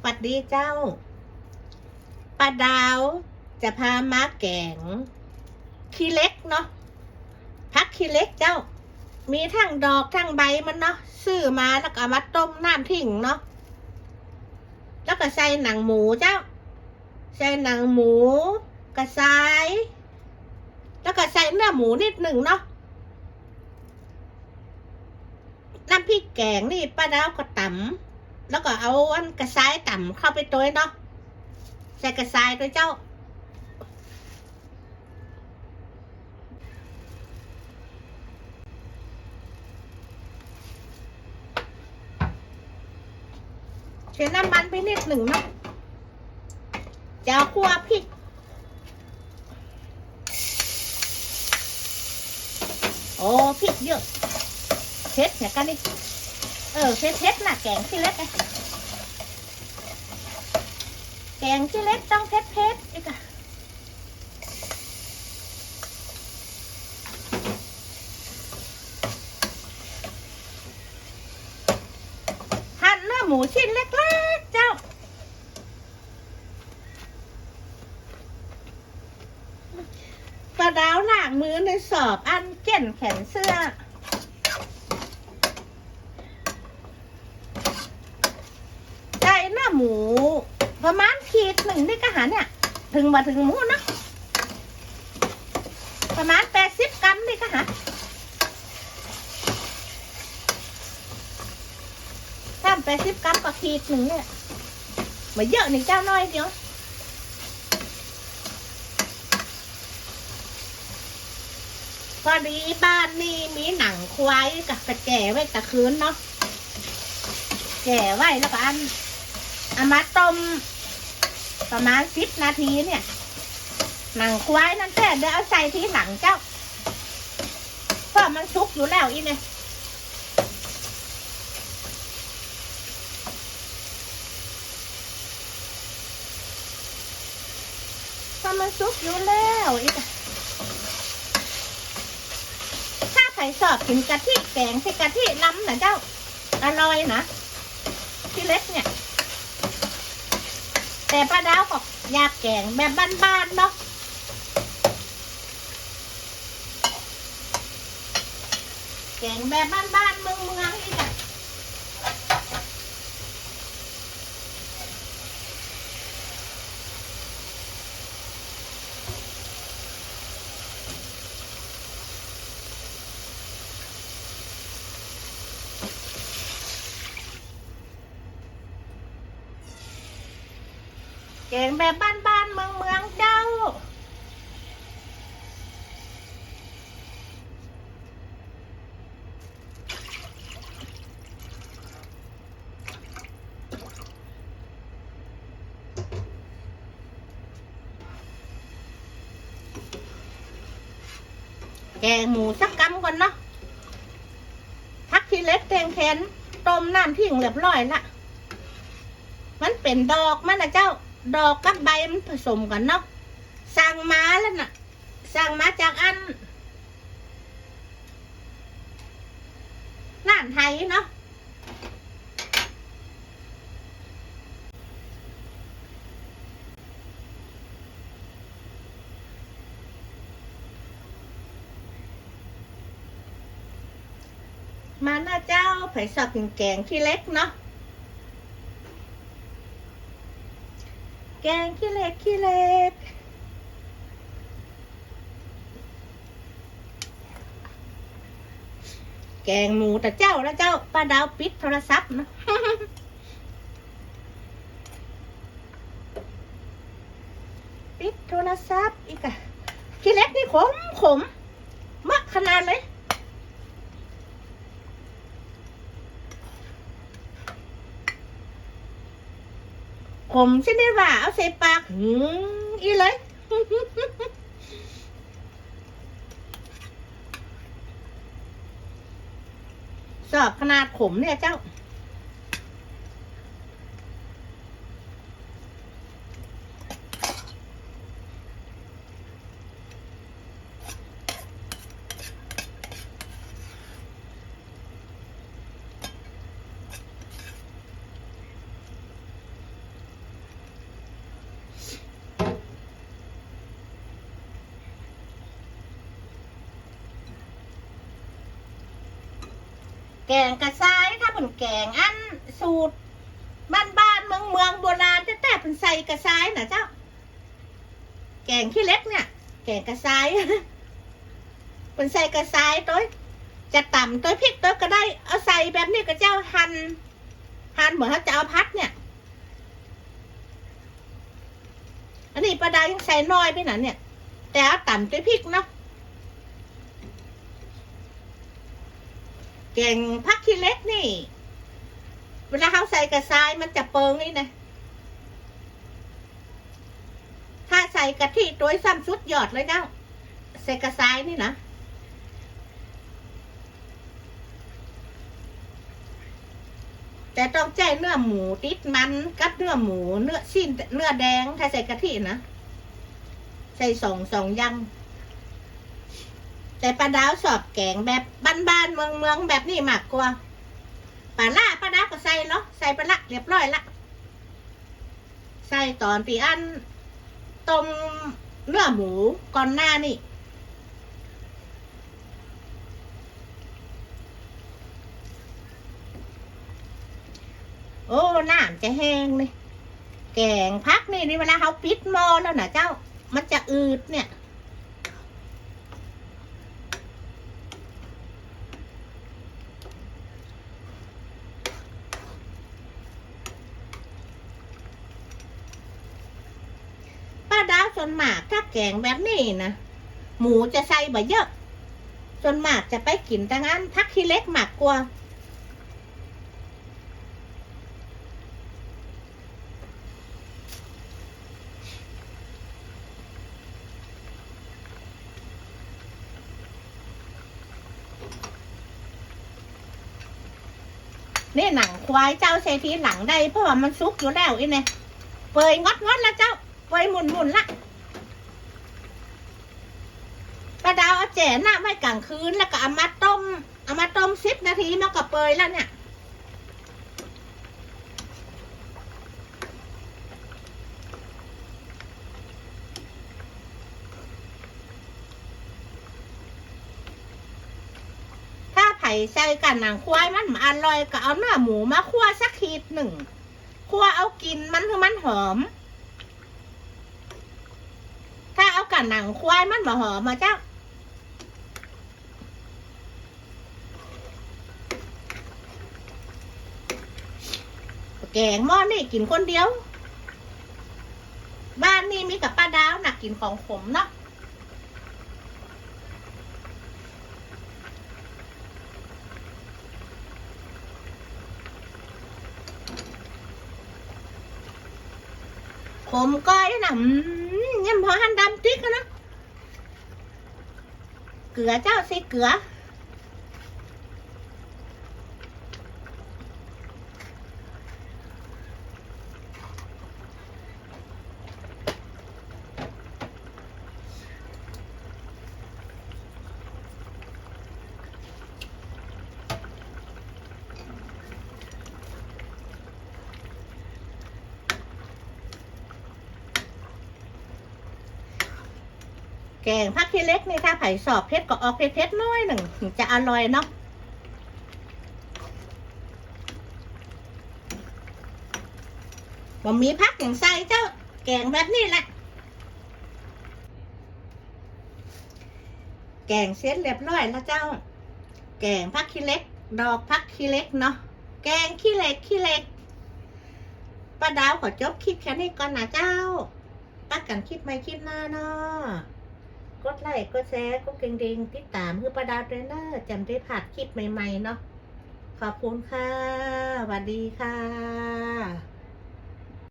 หวัดดีเจ้าป้าดาวจะพามาแกงขี้เล็กเนาะพักขี้เล็กเจ้า มีทั้งดอกทั้งใบมันเนาะซื้อมาแล้วก็มาต้มน้ำทิ้งเนาะแล้วก็ใส่หนังหมูเจ้า ใส่หนังหมูกระซายแล้วก็ใส่เนื้อหมูนิดหนึ่งเนาะน้ำพริกแกงนี่ป้าดาวก็ตำ แล้วก็เอาอันกระซายต่ำเข้าไปตัวเนาะใส่กระซายด้วเจ้าใช้น้ำมันไปนิดหนึ่งเนาะจะเอาคั่วพริกโอ้พริกเยอะเผ็ดเนี่ยกันนี่ เออเผ็ดเผ็ดๆน่ะแกงขี้เล็กไงแกงขี้เล็กต้องเผ็ดเผ็ดๆอีกอะหั่นเนื้อหมูชิ้นเล็กๆเจ้าปลาดาวหลางมือในสอบอันเก่นแขนเสื้อ ใส่หน้าหมู ประมาณขีดหนึ่งนี่ก็หาเนี่ย ถึงมาถึงหมูนะประมาณแปดสิบกรัมนี่ก็หาถ้าแปดสิบกรัมก็ขีดหนึ่งเนี่ยมาเยอะหนึ่งเจ้าน้อยเดียวพอดีบ้านนี่มีหนังควายกับกระแจไว้ตะคืนเนาะแก่ไว้แล้วก็อันเอามาต้ม ประมาณสิบนาทีเนี่ย หนังควายนั่นแท้เดี๋ยวเอาใส่ที่หลังเจ้าเพราะมันสุกอยู่แล้วอีเนี่ยเพราะมันสุกอยู่แล้วอีถ้าใครชอบกินกะทิแกงใส่กะทิล้ำนะเจ้าอร่อยนะพี่เล็กเนี่ย แต่ป้าดาวก็อยากแกงแบบบ้านๆเนาะแกงแบบบ้านๆเมืองเมืองๆนี่จ้ะ แกงแบบบ้านๆเมืองเมืองๆเจ้า แกงหมูสักกำก่อนเนาะพักทีเล็กแตงแขนต้มน้ำทิ้งเรียบร้อยละมันเป็นดอกมันนะเจ้า ดอกกับใบมันผสมกันเนาะสั่งมาแล้วน่ะสั่งมาจากอันร้านไทยเนาะมาหน้าเจ้าไผ่สับกินแกงขี้เล็กเนาะ แกงขี้เล็กขี้เล็กแกงหมูแต่เจ้าแล้วเจ้าป้าดาวปิดโทรศัพท์นะปิดโทรศัพท์อีกอะขี้เล็กนี่ขมขมมากขนาดเลย ผมใช่ไหมว่า เอาใส่ปากหืมอีเลย สอบขนาดขมเนี่ยเจ้า แกงกระซ้ายถ้าเป็นแกงอันสูตรบ้านบ้านเมืองเมืองโบราณแต่แต่เป็นใส่กระซ้ายนะเจ้า แกงขี้เล็กเนี่ย แกงกระซ้ายเป็นใส่กระซ้ายตัวจะต่ำตัวพริกตัวก็ได้เอาใส่แบบนี้ก็เจ้าหั่นหั่นเหมือนเขาจะเอาพัดเนี่ยอันนี้ปลาดายังใส่น้อยไปหน่อยเนี่ย แต่เอาต่ำตัวพริกเนาะ แกงพักขี้เล็กนี่ เวลาเขาใส่กระซายมันจะเปิงนี่นะ ถ้าใส่กะทิตัวซ้ำชุดหยอดเลยนะใส่กระซายนี่นะแต่ต้องใจเนื้อหมูติดมันกับเนื้อหมูเนื้อสิ้นเนื้อแดงถ้าใส่กะทินะ ใส่สองสองยัง แต่ปลาดาวสอบแกงแบบบ้านๆเมืองเมืองๆแบบนี้มากกว่าปลาล่าปลาดาวก็ใส่เนาะใส่ปละเรียบร้อยละใส่ตอนปีอันต้มเนื้อหมูก่อนหน้านี่โอ้น้ำจะแห้งเลยแกงพักนี่นี่เวลาเขาปิดหม้อแล้วนะเจ้า มันจะอืดเนี่ย ป้าดาวส่วนมากถ้า แกงแบบนี้นะหมูจะใส่บ่เยอะส่วนมากจะไปกินแต่งั้นพักขี้เล็กมากกว่านี่หนังควายเจ้าเศรษฐีหลังได้เพราะว่ามันซุกอยู่แล้วอีเนี่ยเปยงดงดละเจ้าเปยหมุนหมุนละปลาดาวเอา แจหน้าไว้กลางคืนแล้วก็เอามาต้ม เอามาต้มสิบนาทีมันก็เปยแล้วเนี่ยถ้าไผ่ใส่กันหนังควายมันอร่อยก็เอาเนื้อหมูมาคั่วสักขีดหนึ่งคั่วเอากินมันคือมันหอม ถ้าเอากันหนังควายมันบ่หอมมาเจ้า แกงหม้อนี่กินคนเดียว บ้านนี่มีกับป้าดาวหนักกินของขมเนาะผมก้อยนะยังพอหันดำติ๊กนะ เกลือเจ้าสิเกลือ แกงผักที่เล็กนี่ถ้าไผ่สอบเพชรก็ออกเพชรเพน้อยหนึ่งถึงจะอร่อยเนาะบ่มีพักอย่างใส่เจ้าแกงแบบนี้แหละ แกงเสร็จเรียบร้อยแล้วเจ้า แกงผักขี้เล็ก ดอกผักขี้เล็กเนาะ แกงขี้เล็กขี้เล็กป้าดาวขอจบคลิปแค่นี้ก่อนนะเจ้าปักกันคลิปไม่คลิปหน้าเนาะ กดไลค์กดแชร์กดกระดิ่งติดตามคือประดาวเทรนเนอร์จำได้ผ่านคลิปใหม่ ๆ เนาะขอบคุณค่ะสวัสดีค่ะ